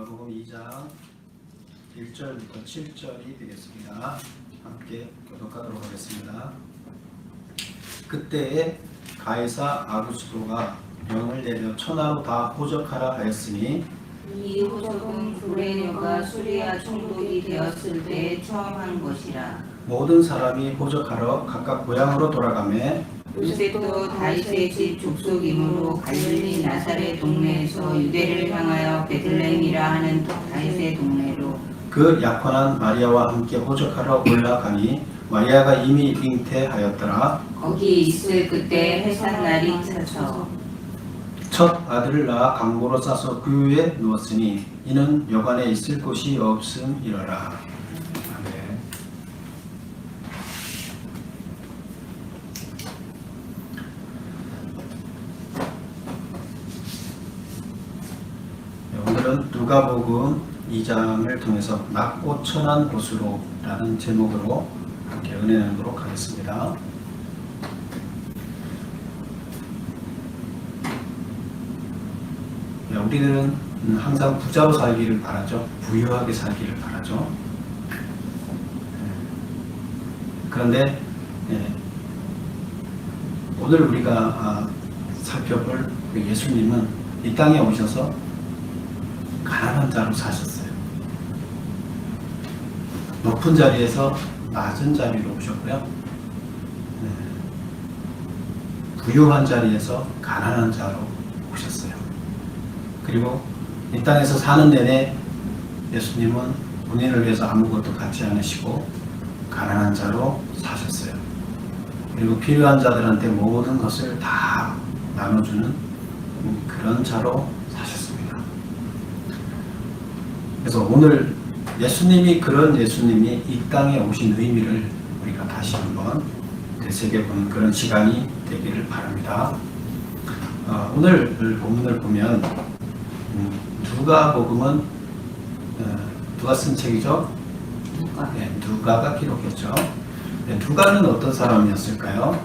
누가복음 2장 1절부터 7절이 되겠습니다. 함께 교독하도록 하겠습니다. 그때에 가이사 아구스도가 명을 내려 천하로 다 호적하라 하였으니 이 호적은 구레네가 수리아 총독이 되었을 때 처음 한 것이라. 모든 사람이 호적하러 각각 고향으로 돌아가매 요셉도 다윗의 집 족속이므로 갈릴리 나사렛 동네에서 유대를 향하여 베들레헴이라 하는 다윗의 동네로 그 약혼한 마리아와 함께 호적하러 올라가니 마리아가 이미 잉태하였더라. 거기 있을 그때 해산 날이 차서 첫 아들을 낳아 강보로 싸서 그 위에 누웠으니 이는 여관에 있을 곳이 없음이러라. 아멘. 네, 오늘은 누가복음 2장을 통해서 낮고 천한 곳으로 라는 제목으로 함께 은혜 나누도록 하겠습니다. 네, 우리는 음, 항상 부자로 살기를 바라죠. 부유하게 살기를 바라죠. 네. 그런데 예, 오늘 우리가 아, 살펴볼 그 예수님은 이 땅에 오셔서 가난한 자로 사셨어요. 높은 자리에서 낮은 자리로 오셨고요. 네. 부유한 자리에서 가난한 자로 오셨어요. 그리고 이 땅에서 사는 내내 예수님은 본인을 위해서 아무것도 갖지 않으시고 가난한 자로 사셨어요. 그리고 필요한 자들한테 모든 것을 다 나눠주는 음, 그런 자로 사셨습니다. 그래서 오늘 예수님이 그런 예수님이 이 땅에 오신 의미를 우리가 다시 한번 되새겨보는 그런 시간이 되기를 바랍니다. 어, 오늘 본문을 보면 음, 누가복음은 어, 누가 쓴 책이죠? 누가 네, 누가가 기록했죠. 네, 누가는 어떤 사람이었을까요?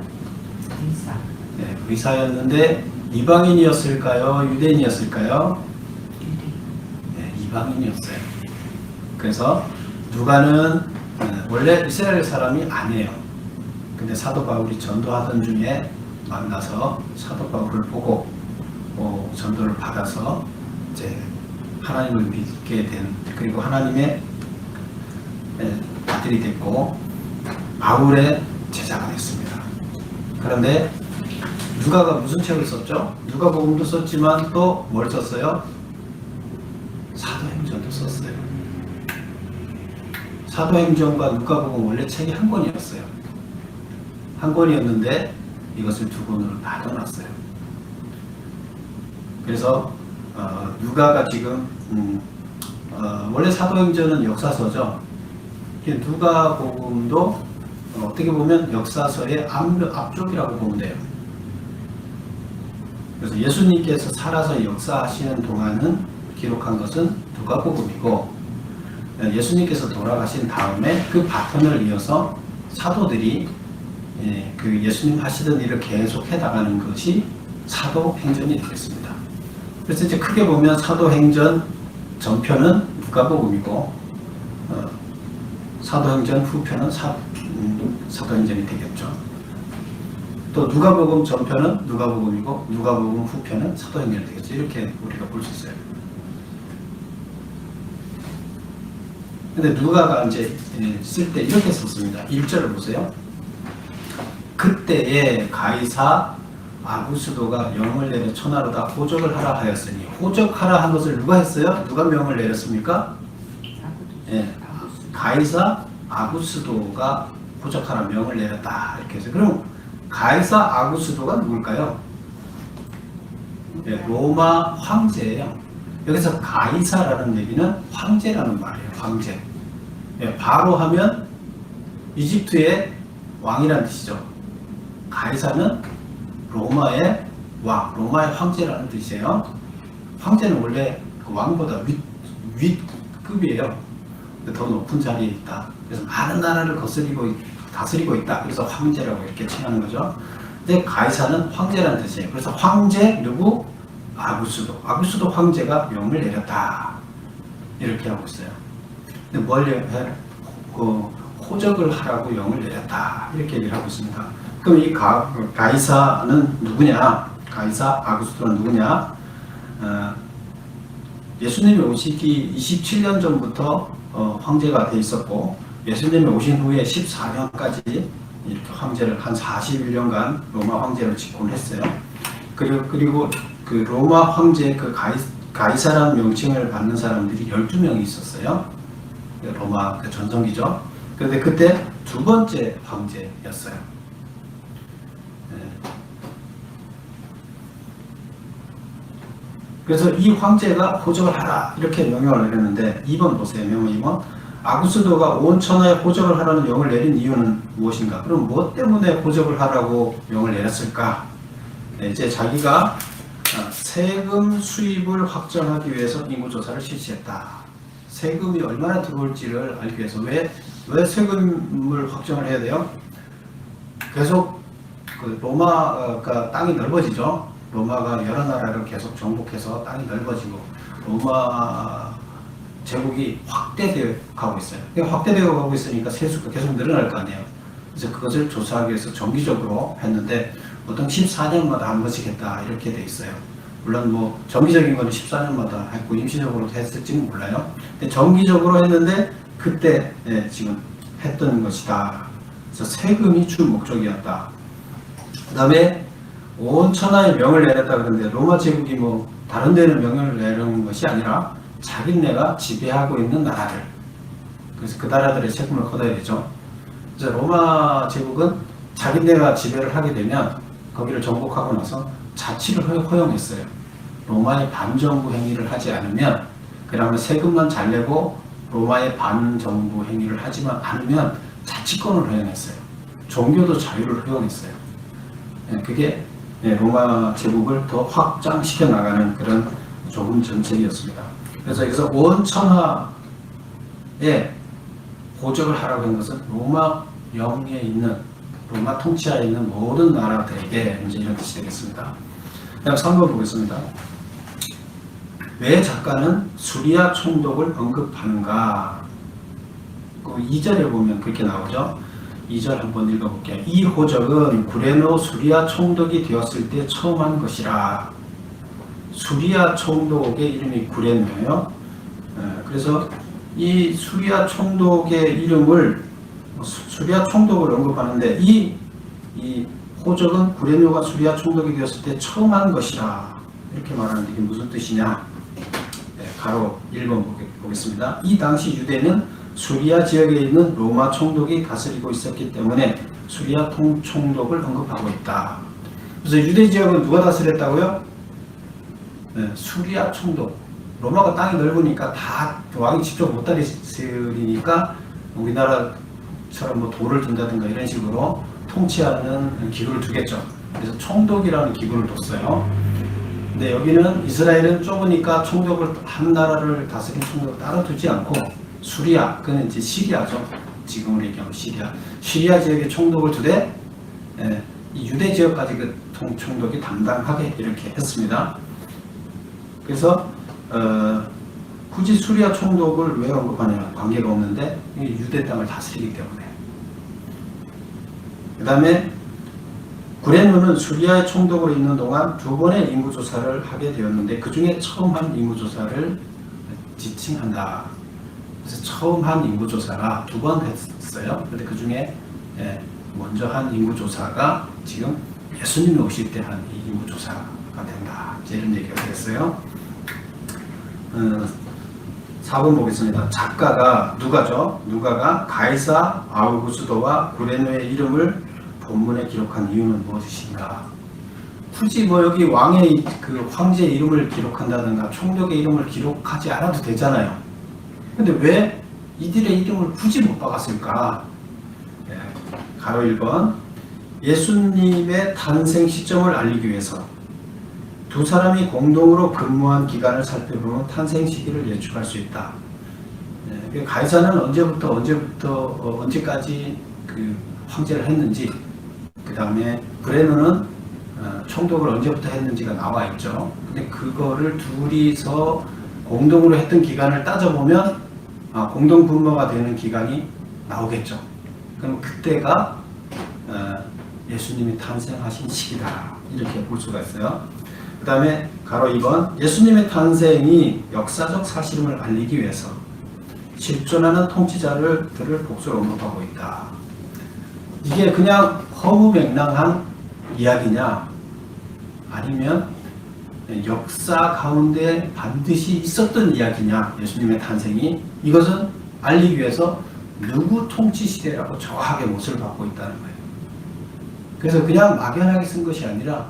의사 네, 의사였는데 이방인이었을까요? 유대인이었을까요? 네, 이방인이었어요. 그래서 누가는 어, 원래 이스라엘 사람이 아니에요. 근데 사도 바울이 전도하던 중에 만나서 사도 바울을 보고 어, 전도를 받아서 이제 하나님을 믿게 된 그리고 하나님의 예, 아들이 됐고 바울의 제자가 됐습니다. 그런데 누가가 무슨 책을 썼죠? 누가복음도 썼지만 또 뭘 썼어요? 사도행전도 썼어요. 사도행전과 누가복음 원래 책이 한 권이었어요. 한 권이었는데 이것을 두 권으로 나눠놨어요. 그래서 어, 누가가 지금 음, 어, 원래 사도행전은 역사서죠. 누가복음도 어, 어떻게 보면 역사서의 앞, 앞쪽이라고 보면 돼요. 그래서 예수님께서 살아서 역사하시는 동안은 기록한 것은 누가복음이고 예수님께서 돌아가신 다음에 그 바톤을 이어서 사도들이 예, 그 예수님 하시던 일을 계속 해나가는 것이 사도행전이 되겠습니다. 그래서 이제 크게 보면 사도행전 전편은 누가복음이고 어, 사도행전 후편은 사, 음, 사도행전이 되겠죠. 또 누가복음 전편은 누가복음이고 누가복음 후편은 사도행전이 되겠죠. 이렇게 우리가 볼 수 있어요. 근데 누가가 이제 예, 쓸때 이렇게 썼습니다. 1절을 보세요. 그때에 가이사 아구스도가 명을 내려 천하로 다 호적을 하라 하였으니 호적하라 한 것을 누가 했어요? 누가 명을 내렸습니까? 예, 가이사 아구스도가 호적하라 명을 내렸다 이렇게 해서 그럼 가이사 아구스도가 누굴까요? 예, 로마 황제예요. 여기서 가이사라는 얘기는 황제라는 말이에요. 황제. 예, 바로 하면 이집트의 왕이라는 뜻이죠. 가이사는 로마의 왕, 로마의 황제라는 뜻이에요. 황제는 원래 그 왕보다 윗, 윗급이에요. 더 높은 자리에 있다. 그래서 많은 나라를 거스리고 있- 다스리고 있다. 그래서 황제라고 이렇게 칭하는 거죠. 근데 가이사는 황제라는 뜻이에요. 그래서 황제 누구? 아구스도. 아구스도 황제가 명을 내렸다. 이렇게 하고 있어요. 근데 뭘 해? 그 호적을 하라고 영을 내렸다 이렇게 얘기를 하고 있습니다. 그럼 이 가, 가이사는 누구냐? 가이사 아구스토는 누구냐? 어, 예수님이 오시기 27년 전부터 어, 황제가 돼 있었고 예수님이 오신 후에 14년까지 이렇게 황제를 한 41년간 로마 황제를 집권을 했어요. 그리고 그리고 그 로마 황제 그 가이, 가이사라는 명칭을 받는 사람들이 12명이 있었어요. 그 로마 그 전성기죠. 그런데 그때 두 번째 황제였어요. 네. 그래서 이 황제가 호적을 하라 이렇게 명령을 내렸는데 2번 보세요. 명령 2번 아구스도가 온 천하에 호적을 하라는 명을 내린 이유는 무엇인가? 그럼 무엇 때문에 호적을 하라고 명을 내렸을까? 네, 이제 자기가 아, 세금 수입을 확정하기 위해서 인구조사를 실시했다. 세금이 얼마나 들어올지를 알기 위해서 왜, 왜 세금을 확정을 해야 돼요? 계속 그 로마가 땅이 넓어지죠. 로마가 여러 나라를 계속 정복해서 땅이 넓어지고 로마 제국이 확대되어 가고 있어요. 그러니까 확대되어 가고 있으니까 세수가 계속 늘어날 거 아니에요. 그래서 그것을 조사하기 위해서 정기적으로 했는데 보통 14년마다 한 번씩 했다 이렇게 돼 있어요. 물론 뭐 정기적인 거는 14년마다 했고 임시적으로 했을지는 몰라요. 근데 정기적으로 했는데 그때 예, 지금 했던 것이다. 그래서 세금이 주 목적이었다. 그 다음에 온 천하에 명을 내렸다 그러는데 로마 제국이 뭐 다른 데는 명령을 내려는 것이 아니라 자기네가 지배하고 있는 나라들 그래서 그 나라들의 세금을 걷어야 되죠. 그래서 로마 제국은 자기네가 지배를 하게 되면 거기를 정복하고 나서 자치를 허- 허용했어요. 로마의 반정부 행위를 하지 않으면 그다음에 세금만 잘 내고 로마의 반정부 행위를 하지만 않으면 자치권을 허용했어요. 종교도 자유를 허용했어요. 예, 그게 예, 로마 제국을 더 확장시켜 나가는 그런 좋은 정책이었습니다. 그래서 여기서 온 천하에 고적을 하라고 한 것은 로마 영에 있는 로마 통치하에 있는 모든 나라들에게 이제 이런 뜻이 되겠습니다. 다음 3번 보겠습니다. 왜 작가는 수리아 총독을 언급하는가? 그 2절에 보면 그렇게 나오죠. 2절 한번 읽어볼게요. 이 호적은 구레노 수리아 총독이 되었을 때 처음 한 것이라. 수리아 총독의 이름이 구레노예요. 예, 그래서 이 수리아 총독의 이름을 수- 수리아 총독을 언급하는데 이, 이 호적은 구레노가 수리아 총독이 되었을 때 처음 한 것이라 이렇게 말하는데 이게 무슨 뜻이냐? 네, 가로 1번 보겠습니다. 이 당시 유대는 수리아 지역에 있는 로마 총독이 다스리고 있었기 때문에 수리아 통 총독을 언급하고 있다. 그래서 유대 지역은 누가 다스렸다고요? 네, 수리아 총독. 로마가 땅이 넓으니까 다 왕이 직접 못 다스리니까 우리나라처럼 뭐 돌을 둔다든가 이런 식으로 통치하는 기구를 두겠죠. 그래서 총독이라는 기구를 뒀어요. 근데 여기는 이스라엘은 좁으니까 총독을 한 나라를 다스린 총독을 따로 두지 않고 수리아, 그는 이제 시리아죠. 지금 우리 얘기하면 시리아. 시리아 지역의 총독을 두되 예, 이 유대 지역까지 그 통- 총독이 담당하게 이렇게 했습니다. 그래서 어, 굳이 수리아 총독을 왜 언급하냐 관계가 없는데 이 유대 땅을 다스리기 때문에. 그 다음에 구레누는 수리아의 총독으로 있는 동안 두 번의 인구조사를 하게 되었는데 그 중에 처음 한 인구조사를 지칭한다. 그래서 처음 한 인구조사가 두 번 했어요. 그런데 그 중에 예, 먼저 한 인구조사가 지금 예수님이 오실 때 한 인구조사가 된다. 이런 얘기가. 어, 4번 보겠습니다. 작가가 누가죠? 누가가 가이사 아우구스도와 구레노의 이름을 본문에 기록한 이유는 무엇이신가? 굳이 뭐 여기 왕의 그 황제 이름을 기록한다든가 총독의 이름을 기록하지 않아도 되잖아요. 근데 왜 이들의 이름을 굳이 못 박았을까? 예, 가로 1번 예수님의 탄생 시점을 알리기 위해서 두 사람이 공동으로 근무한 기간을 살펴보면 탄생 시기를 예측할 수 있다. 예, 그 가이사는 언제부터 언제부터 어, 언제까지 그 황제를 했는지 그 다음에 브레너는 어, 총독을 언제부터 했는지가 나와 있죠. 근데 그거를 둘이서 공동으로 했던 기간을 따져보면 아, 공동 분모가 되는 기간이 나오겠죠. 그럼 그때가 어, 예수님이 탄생하신 시기다 이렇게 볼 수가 있어요. 그 다음에 가로 2번 예수님의 탄생이 역사적 사실임을 알리기 위해서 실존하는 통치자를 들을 복수로 언급하고 있다. 이게 그냥 허무맹랑한 이야기냐 아니면 역사 가운데 반드시 있었던 이야기냐 예수님의 탄생이 이것은 알리기 위해서 누구 통치 시대라고 정확하게 못을 받고 있다는 거예요. 그래서 그냥 막연하게 쓴 것이 아니라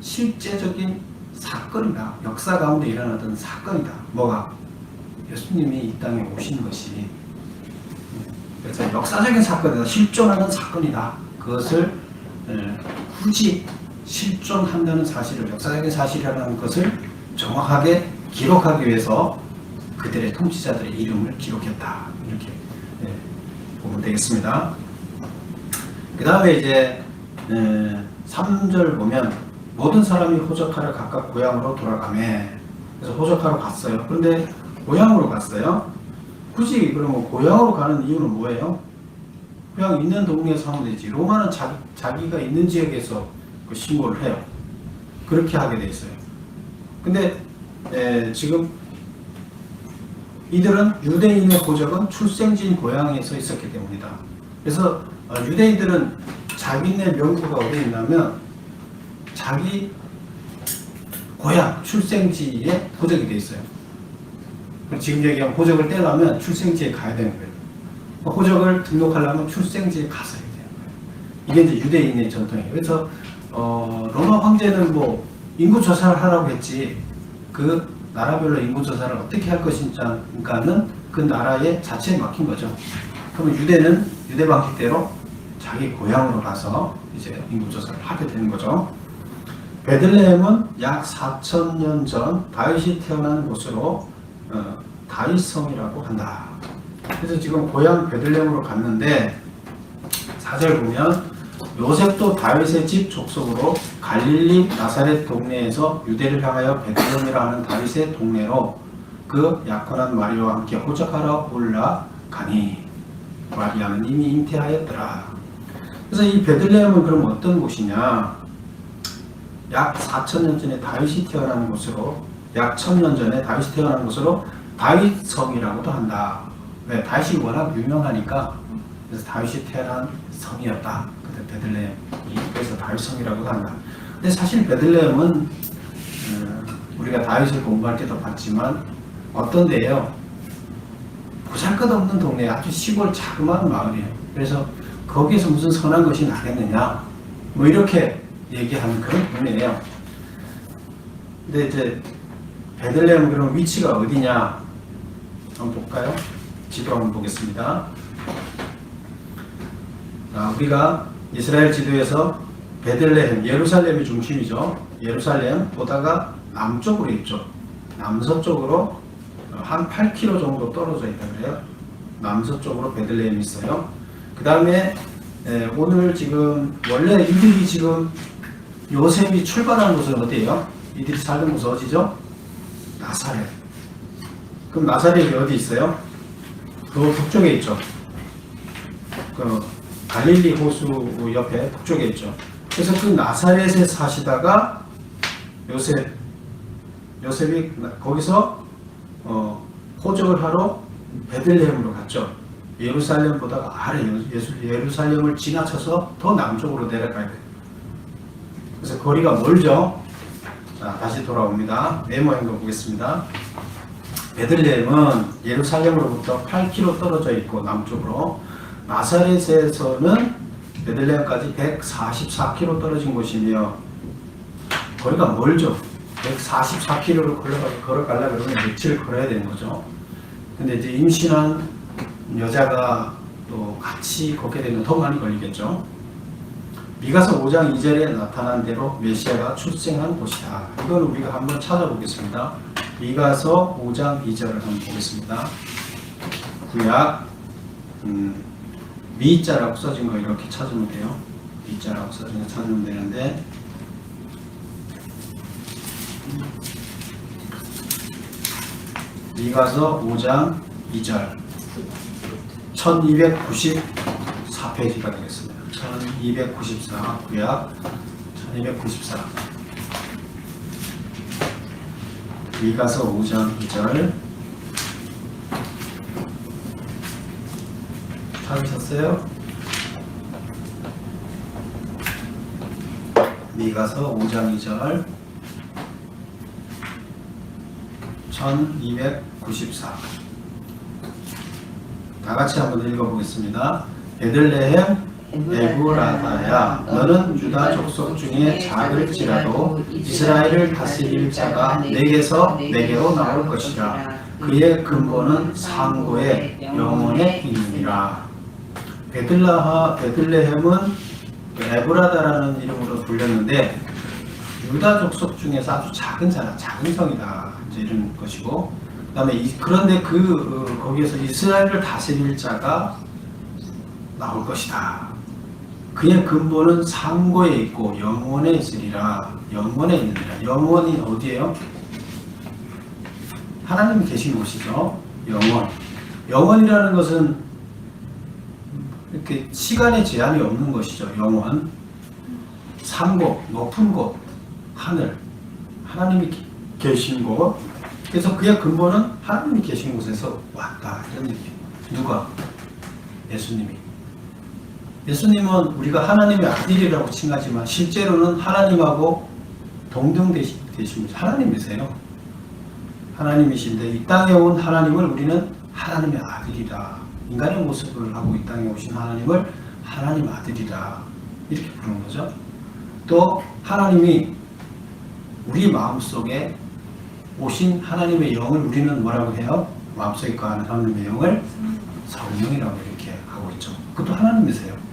실제적인 사건이다. 역사 가운데 일어나던 사건이다. 뭐가? 예수님이 이 땅에 오신 것이 그래서 역사적인 사건이다. 실존하는 사건이다. 그것을 에, 굳이 실존한다는 사실을 역사적인 사실이라는 것을 정확하게 기록하기 위해서 그들의 통치자들의 이름을 기록했다. 이렇게 예, 보면 되겠습니다. 그 다음에 이제 3절 보면 모든 사람이 호적하러 각각 고향으로 돌아가매 그래서 호적하러 갔어요. 그런데 고향으로 갔어요. 굳이 그러면 고향으로 가는 이유는 뭐예요? 그냥 있는 동네에서 하면 되지. 로마는 자기, 자기가 있는 지역에서 그 신고를 해요. 그렇게 하게 돼 있어요. 근데 에, 지금 이들은 유대인의 고적은 출생지인 고향에서 있었기 때문이다. 그래서 어, 유대인들은 자기네 명부가 어디에 있냐면 자기 고향 출생지에 고적이 돼 있어요. 지금 얘기한 고적을 떼려면 출생지에 가야 되는 거예요. 뭐 고적을 등록하려면 출생지에 가서 해야 거예요. 이게 이제 유대인의 전통이에요. 그래서 어, 로마 황제는 뭐 인구 조사를 하라고 했지 그 나라별로 인구 조사를 어떻게 할 것인가는 그 나라의 자체에 맡긴 거죠. 그러면 유대는 유대 방식대로 자기 고향으로 가서 이제 인구 조사를 하게 되는 거죠. 베들레헴은 약 4천 년 전 다윗이 태어난 곳으로 어, 다윗성이라고 한다. 그래서 지금 고향 베들레헴으로 갔는데 4절 보면 요셉도 다윗의 집 족속으로 갈릴리 나사렛 동네에서 유대를 향하여 베들레헴이라 하는 다윗의 동네로 그 약혼한 마리아와 함께 호적하러 올라가니 마리아는 이미 잉태하였더라. 그래서 이 베들레헴은 그럼 어떤 곳이냐? 약 4천 년 전에 다윗이 태어난 곳으로 약 1000년 전에 다윗이 태어난 곳으로 다윗성이라고도 한다. 왜? 다윗이 워낙 유명하니까 그래서 다윗이 태어난 성이었다. 그때 베들레헴이 그래서 다윗성이라고 한다. 근데 사실 베들레헴은 어, 우리가 다윗을 공부할 때도 봤지만 어떤 데예요? 보잘것없는 동네 아주 시골 자그마한 마을이에요. 그래서 거기에서 무슨 선한 것이 나겠느냐? 뭐 이렇게 얘기하는 그런 동네예요. 근데 이제 베들레헴 그럼 위치가 어디냐? 한번 볼까요? 지도 한번 보겠습니다. 자, 우리가 이스라엘 지도에서 베들레헴, 예루살렘이 중심이죠. 예루살렘 보다가 남쪽으로 있죠. 남서쪽으로 한 8km 정도 떨어져 있다 그래요. 남서쪽으로 베들레헴이 있어요. 그 다음에 오늘 지금 원래 이들이 지금 요셉이 출발한 곳은 어디예요? 이들이 살던 곳은 어디죠? 나사렛. 그럼 나사렛이 어디 있어요? 그 북쪽에 있죠. 그 갈릴리 호수 옆에 북쪽에 있죠. 그래서 그 나사렛에 사시다가 요셉 요셉이 거기서 어, 호적을 하러 베들레헴으로 갔죠. 예루살렘보다 아래 예루살렘을 지나쳐서 더 남쪽으로 내려가야 돼요. 그래서 거리가 멀죠. 자, 다시 돌아옵니다. 네모인 거 보겠습니다. 베들레헴은 예루살렘으로부터 8km 떨어져 있고 남쪽으로 나사렛에서는 베들레헴까지 144km 떨어진 곳이며 거리가 멀죠. 144km를 걸어가, 걸어가려면 며칠 걸어야 되는 거죠. 근데 이제 임신한 여자가 또 같이 걷게 되면 더 많이 걸리겠죠. 미가서 5장 2절에 나타난 대로 메시아가 출생한 곳이다. 이건 우리가 한번 찾아보겠습니다. 미가서 5장 2절을 한번 보겠습니다. 구약 음, 미자라고 써진 거 이렇게 찾으면 돼요. 미자라고 써진 거 찾으면 되는데 미가서 5장 2절 1294페이지가 되겠습니다. 1294 구약 1294 미가서 5장 2절 찾으셨어요? 미가서 5장 2절 1294. 다 같이 한번 읽어보겠습니다. 베들레헴 에브라다야 너는 유다 족속 중에 작을지라도 이스라엘을 다스릴 자가 내게서 내게로 나올 것이라. 그의 근본은 상고의 영혼에 있느니라. 베들라하 베들레헴은 에브라다라는 이름으로 불렸는데 유다 족속 중에서 아주 작은 자라 작은 성이다. 이런 것이고. 그다음에 이, 그런데 그 어, 거기에서 이스라엘을 다스릴 자가 나올 것이다. 그의 근본은 상고에 있고 영원에 있으리라. 영원에 있느니라. 영원이 어디예요? 하나님 계신 곳이죠. 영원. 영원이라는 것은 이렇게 시간의 제한이 없는 것이죠. 영원. 상고, 높은 곳, 하늘. 하나님이 기- 계신 곳. 그래서 그의 근본은 하나님이 계신 곳에서 왔다. 이런 얘기. 누가? 예수님이. 예수님은 우리가 하나님의 아들이라고 칭하지만 실제로는 하나님하고 동등 분, 하나님이세요. 하나님이신데 이 땅에 온 하나님을 우리는 하나님의 아들이다. 인간의 모습을 하고 이 땅에 오신 하나님을 하나님 아들이다. 이렇게 부르는 거죠. 또 하나님이 우리 마음속에 오신 하나님의 영을 우리는 뭐라고 해요? 마음속에 거하는 하나님의 영을 성령이라고 이렇게 하고 있죠. 그것도 하나님이세요.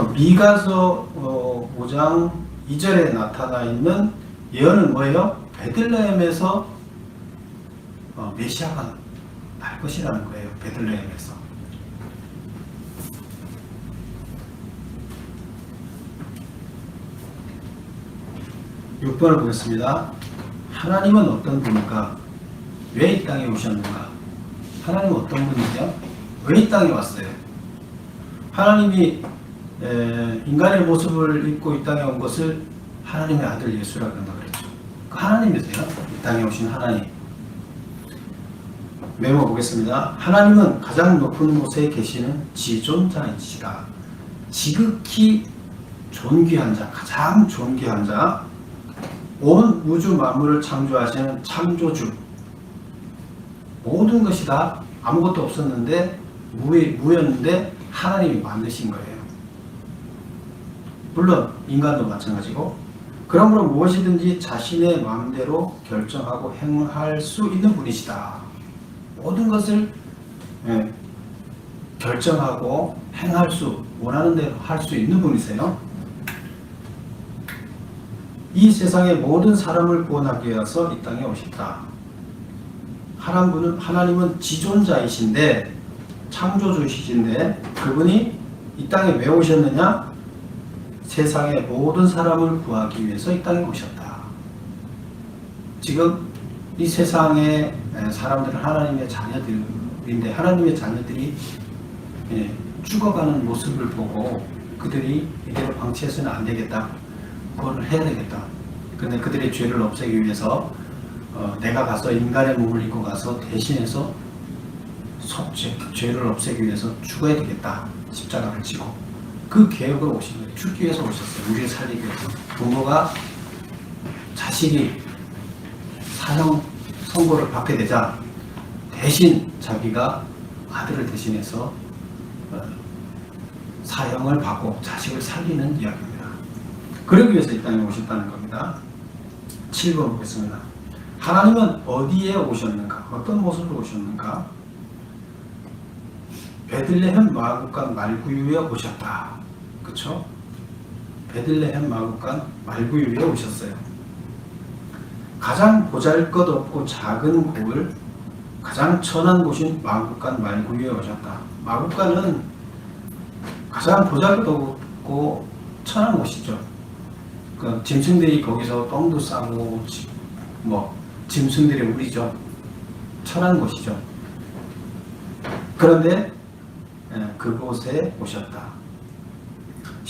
그래서 미가서 어, 5장 2절에 나타나 있는 예언은 뭐예요? 베들레헴에서 어, 메시아가 날 것이라는 거예요. 베들레헴에서. 육번을 보겠습니다. 하나님은 어떤 분일까? 왜 이 땅에 오셨는가? 하나님은 어떤 분이죠? 왜 이 땅에 왔어요? 하나님이 에, 인간의 모습을 입고 이 땅에 온 것을 하나님의 아들 예수라고 한다 그랬죠. 그 하나님이세요. 이 땅에 오신 하나님. 메모 보겠습니다. 하나님은 가장 높은 곳에 계시는 지존자이시다. 지극히 존귀한 자, 가장 존귀한 자, 온 우주 만물을 창조하시는 창조주. 모든 것이 다 아무것도 없었는데 무, 무였는데 하나님이 만드신 거예요. 물론 인간도 마찬가지고 그러므로 무엇이든지 자신의 마음대로 결정하고 행할 수 있는 분이시다. 모든 것을 예, 결정하고 행할 수 원하는 대로 할 수 있는 분이세요. 이 세상의 모든 사람을 구원하기 위해서 이 땅에 오셨다. 하나님은, 하나님은 지존자이신데 창조주이신데 그분이 이 땅에 왜 오셨느냐? 세상의 모든 사람을 구하기 위해서 이 땅에 오셨다. 지금 이 세상의 사람들은 하나님의 자녀들인데 하나님의 자녀들이 예, 죽어가는 모습을 보고 그들이 이대로 방치해서는 안 되겠다. 그거를 해야 되겠다. 근데 그들의 죄를 없애기 위해서 어, 내가 가서 인간의 몸을 입고 가서 대신해서 속죄, 죄를 없애기 위해서 죽어야 되겠다. 십자가를 지고 그 계획으로 오신 거예요. 죽기 위해서 오셨어요. 우리를 살리기 위해서. 부모가 자식이 사형 선고를 받게 되자 대신 자기가 아들을 대신해서 어, 사형을 받고 자식을 살리는 이야기입니다. 그러기 위해서 이 땅에 오셨다는 겁니다. 7번 보겠습니다. 하나님은 어디에 오셨는가? 어떤 모습으로 오셨는가? 베들레헴 마국간 말구유에 오셨다. 그쵸? 베들레헴 마국간 말구유에 오셨어요. 가장 보잘것없고 작은 곳을 가장 천한 곳인 마국간 말구유에 오셨다. 마국간은 가장 보잘것없고 천한 곳이죠. 그 짐승들이 거기서 똥도 싸고 지- 뭐 짐승들의 우리죠. 천한 곳이죠. 그런데 예, 그곳에 오셨다.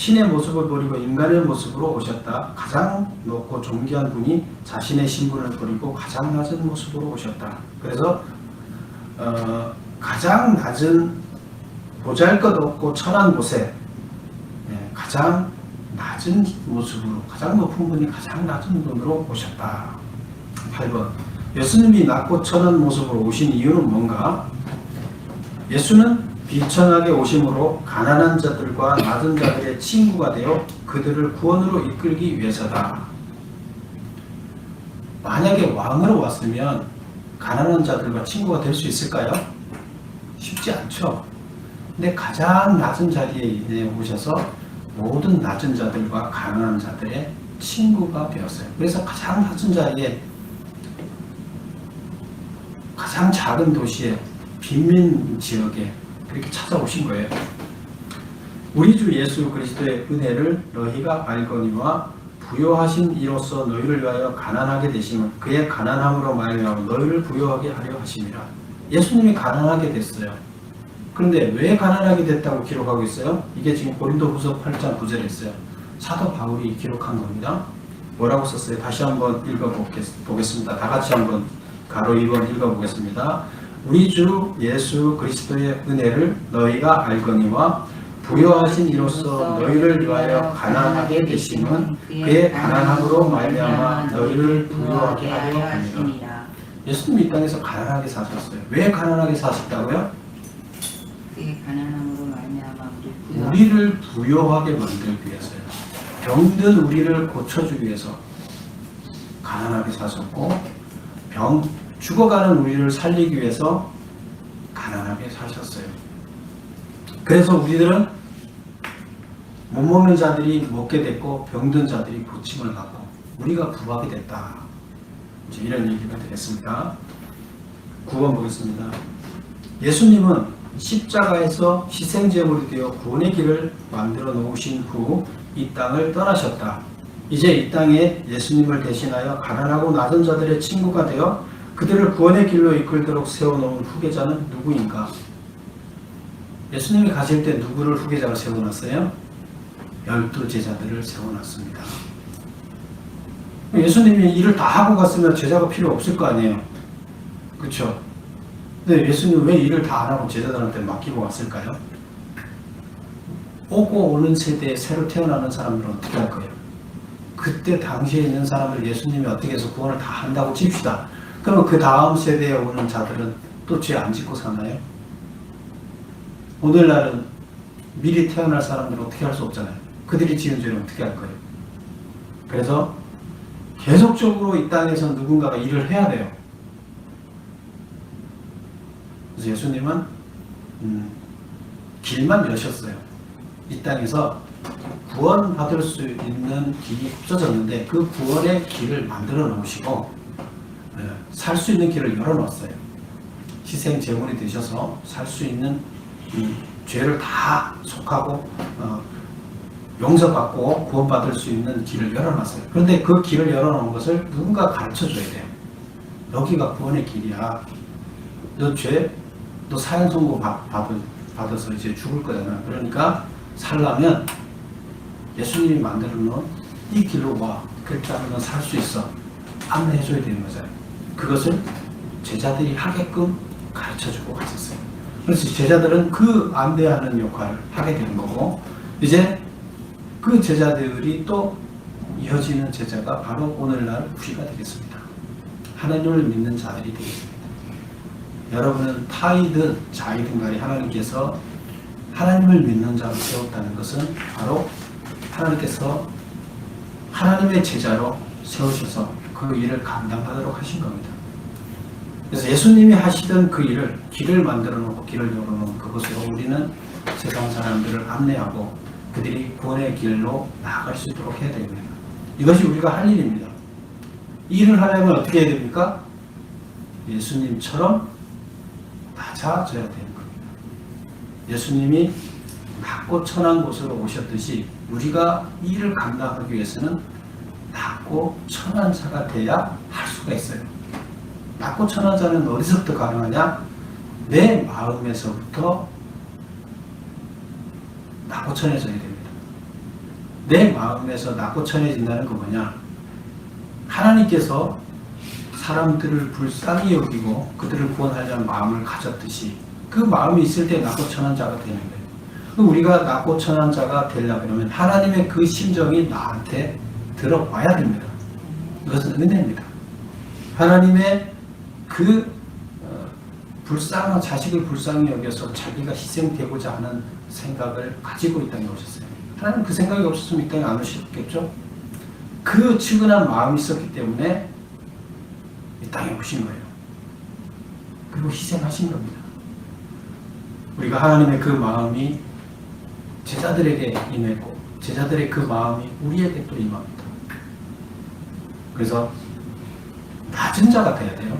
신의 모습을 버리고 인간의 모습으로 오셨다. 가장 높고 존귀한 분이 자신의 신분을 버리고 가장 낮은 모습으로 오셨다. 그래서 어, 가장 낮은 보잘것없고 천한 곳에 예, 가장 낮은 모습으로 가장 높은 분이 가장 낮은 분으로 오셨다. 8번 예수님이 낮고 천한 모습으로 오신 이유는 뭔가? 예수는 비천하게 오심으로 가난한 자들과 낮은 자들의 친구가 되어 그들을 구원으로 이끌기 위해서다. 만약에 왕으로 왔으면 가난한 자들과 친구가 될 수 있을까요? 쉽지 않죠. 근데 가장 낮은 자리에 오셔서 모든 낮은 자들과 가난한 자들의 친구가 되었어요. 그래서 가장 낮은 자리에 가장 작은 도시에 빈민 지역에 그렇게 찾아오신 거예요. 우리 주 예수 그리스도의 은혜를 너희가 알거니와 부요하신 이로써 너희를 위하여 가난하게 되심은 그의 가난함으로 말미암아 너희를 부요하게 하려 하심이라. 예수님이 가난하게 됐어요. 그런데 왜 가난하게 됐다고 기록하고 있어요? 이게 지금 고린도후서 8장 9절에 있어요. 사도 바울이 기록한 겁니다. 뭐라고 썼어요? 다시 한번 읽어보겠습니다. 다 같이 한번 가로 2번 읽어보겠습니다. 우리 주 예수 그리스도의 은혜를 너희가 알거니와 부여하신 이로써 너희를 위하여 가난하게 되심은 그의 가난함으로 말미암아 너희를 부여하게 하려 함이라. 예수님이 이 땅에서 가난하게 사셨어요. 왜 가난하게 사셨다고요? 그의 가난함으로 말미암아 우리를 부여하게 만들기 위해서요. 병든 우리를 고쳐주기 위해서 가난하게 사셨고 병 죽어가는 우리를 살리기 위해서 가난하게 사셨어요. 그래서 우리들은 못 먹는 자들이 먹게 됐고 병든 자들이 고침을 받고 우리가 부하게 됐다. 이제 이런 얘기가 되겠습니다. 9번 보겠습니다. 예수님은 십자가에서 희생제물이 되어 구원의 길을 만들어 놓으신 후 이 땅을 떠나셨다. 이제 이 땅에 예수님을 대신하여 가난하고 낮은 자들의 친구가 되어 그들을 구원의 길로 이끌도록 세워놓은 후계자는 누구인가? 예수님이 가실 때 누구를 후계자로 세워놨어요? 열두 제자들을 세워놨습니다. 예수님이 일을 다 하고 갔으면 제자가 필요 없을 거 아니에요. 그렇죠? 근데 예수님 왜 일을 다 안 하고 제자들한테 맡기고 왔을까요? 오고 오는 세대에 새로 태어나는 사람들은 어떻게 할 거예요? 그때 당시에 있는 사람을 예수님이 어떻게 해서 구원을 다 한다고 칩시다. 그러면 그 다음 세대에 오는 자들은 또 죄 안 짓고 사나요? 오늘날은 미리 태어날 사람들은 어떻게 할 수 없잖아요. 그들이 지은 죄는 어떻게 할 거예요? 그래서 계속적으로 이 땅에서 누군가가 일을 해야 돼요. 그래서 예수님은 음, 길만 여셨어요. 이 땅에서 구원받을 수 있는 길이 없어졌는데 그 구원의 길을 만들어 놓으시고 살 수 있는 길을 열어놨어요. 희생 제물이 되셔서 살 수 있는 이 죄를 다 속하고 어, 용서받고 구원받을 수 있는 길을 열어놨어요. 그런데 그 길을 열어놓은 것을 누군가 가르쳐 줘야 돼요. 여기가 구원의 길이야. 너 죄, 너 사형 선고 받아서 이제 죽을 거잖아. 그러니까 살려면 예수님이 만들어 놓은 이 길로 와. 그렇게 하면 살 수 있어. 안내해 줘야 되는 거잖아요. 그것을 제자들이 하게끔 가르쳐 주고 갔었어요. 그래서 제자들은 그 안내하는 역할을 하게 되는 거고, 이제 그 제자들이 또 이어지는 제자가 바로 오늘날 우리가 되겠습니다. 하나님을 믿는 자들이 되겠습니다. 여러분은 타이든 자이든 간에 하나님께서 하나님을 믿는 자로 세웠다는 것은 바로 하나님께서 하나님의 제자로 세우셔서 그 일을 감당하도록 하신 겁니다. 그래서 예수님이 하시던 그 일을 길을 만들어 놓고 길을 열어 놓은 그것으로 우리는 세상 사람들을 안내하고 그들이 구원의 길로 나아갈 수 있도록 해야 됩니다. 이것이 우리가 할 일입니다. 이 일을 하려면 어떻게 해야 됩니까? 예수님처럼 낮아져야 되는 겁니다. 예수님이 낮고 천한 곳으로 오셨듯이 우리가 이 일을 감당하기 위해서는 낮고 천한 자가 돼야 할 수가 있어요. 낮고 천한 자는 어디서부터 가능하냐? 내 마음에서부터 낮고 천해져야 됩니다. 내 마음에서 낮고 천해진다는 거 뭐냐? 하나님께서 사람들을 불쌍히 여기고 그들을 구원하려는 마음을 가졌듯이 그 마음이 있을 때 낮고 천한 자가 되는 거예요. 우리가 낮고 천한 자가 되려고 그러면 하나님의 그 심정이 나한테 들어와야 됩니다. 이것은 은혜입니다. 하나님의 그 어, 불쌍한 자식을 불쌍히 여겨서 자기가 희생되고자 하는 생각을 가지고 이 땅에 오셨어요. 하나님 그 생각이 없었으면 이 땅에 안 오셨겠죠? 그 측은한 마음이 있었기 때문에 이 땅에 오신 거예요. 그리고 희생하신 겁니다. 우리가 하나님의 그 마음이 제자들에게 임했고 제자들의 그 마음이 우리에게 또 임합니다. 그래서 낮은 자가 돼야 돼요.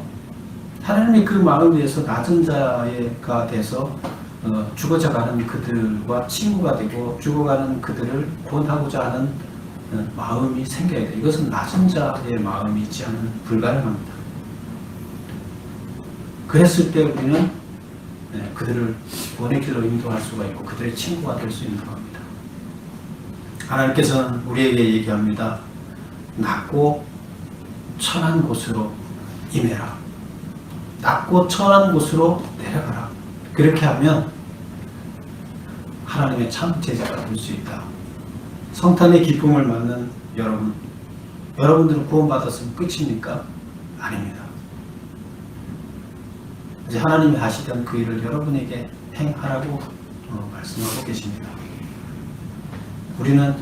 하나님의 그 마음에 대해서 낮은 자가 돼서 어, 죽어져가는 그들과 친구가 되고 죽어가는 그들을 구원하고자 하는 어, 마음이 생겨야 돼요. 이것은 낮은 자의 마음이 있지 않으면 불가능합니다. 그랬을 때 우리는 네, 그들을 구원의 길로 인도할 수가 있고 그들의 친구가 될 수 있는 겁니다. 하나님께서는 우리에게 얘기합니다. 낮고 천한 곳으로 임해라. 낮고 천한 곳으로 내려가라. 그렇게 하면 하나님의 참 제자가 될 수 있다. 성탄의 기쁨을 맞는 여러분, 여러분들은 구원받았으면 끝입니까? 아닙니다. 이제 하나님이 하시던 그 일을 여러분에게 행하라고 어, 말씀하고 계십니다. 우리는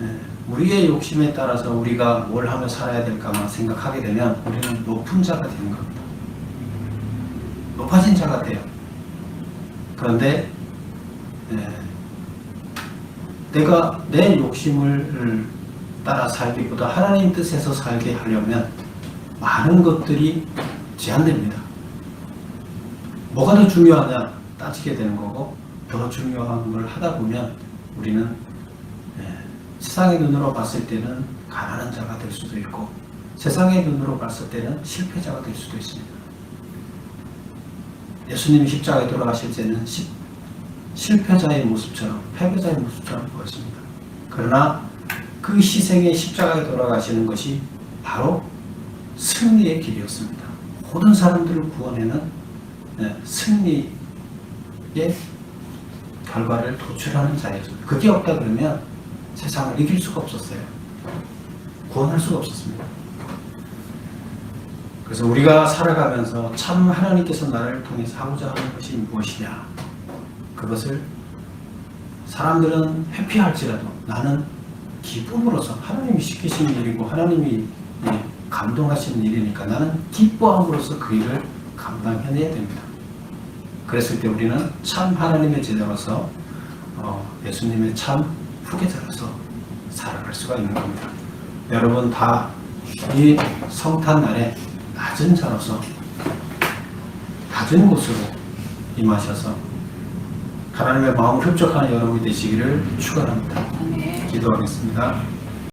예, 우리의 욕심에 따라서 우리가 뭘 하며 살아야 될까만 생각하게 되면 우리는 높은 자가 되는 겁니다. 높아진 자가 돼요. 그런데 예, 내가 내 욕심을 따라 살기보다 하나님 뜻에서 살게 하려면 많은 것들이 제한됩니다. 뭐가 더 중요하냐 따지게 되는 거고 더 중요한 걸 하다 보면 우리는 예, 세상의 눈으로 봤을 때는 가난한 자가 될 수도 있고 세상의 눈으로 봤을 때는 실패자가 될 수도 있습니다. 예수님이 십자가에 돌아가실 때는 시- 실패자의 모습처럼 패배자의 모습처럼 보였습니다. 그러나 그 희생의 십자가에 돌아가시는 것이 바로 승리의 길이었습니다. 모든 사람들을 구원하는 네, 승리의 결과를 도출하는 자였습니다. 그게 없다 그러면 세상을 이길 수가 없었어요. 구원할 수가 없었습니다. 그래서 우리가 살아가면서 참 하나님께서 나를 통해서 하고자 하는 것이 무엇이냐 그것을 사람들은 회피할지라도 나는 기쁨으로서 하나님이 시키시는 일이고 하나님이 예, 감동하시는 일이니까 나는 기뻐함으로써 그 일을 감당해내야 됩니다. 그랬을 때 우리는 참 하나님의 제자로서 어, 예수님의 참 후계자로서 살아갈 수가 있는 겁니다. 여러분 다 이 성탄 날에 낮은 자로서 낮은 곳으로 임하셔서 하나님의 마음을 흡족하는 여러분이 되시기를 축원합니다. 기도하겠습니다.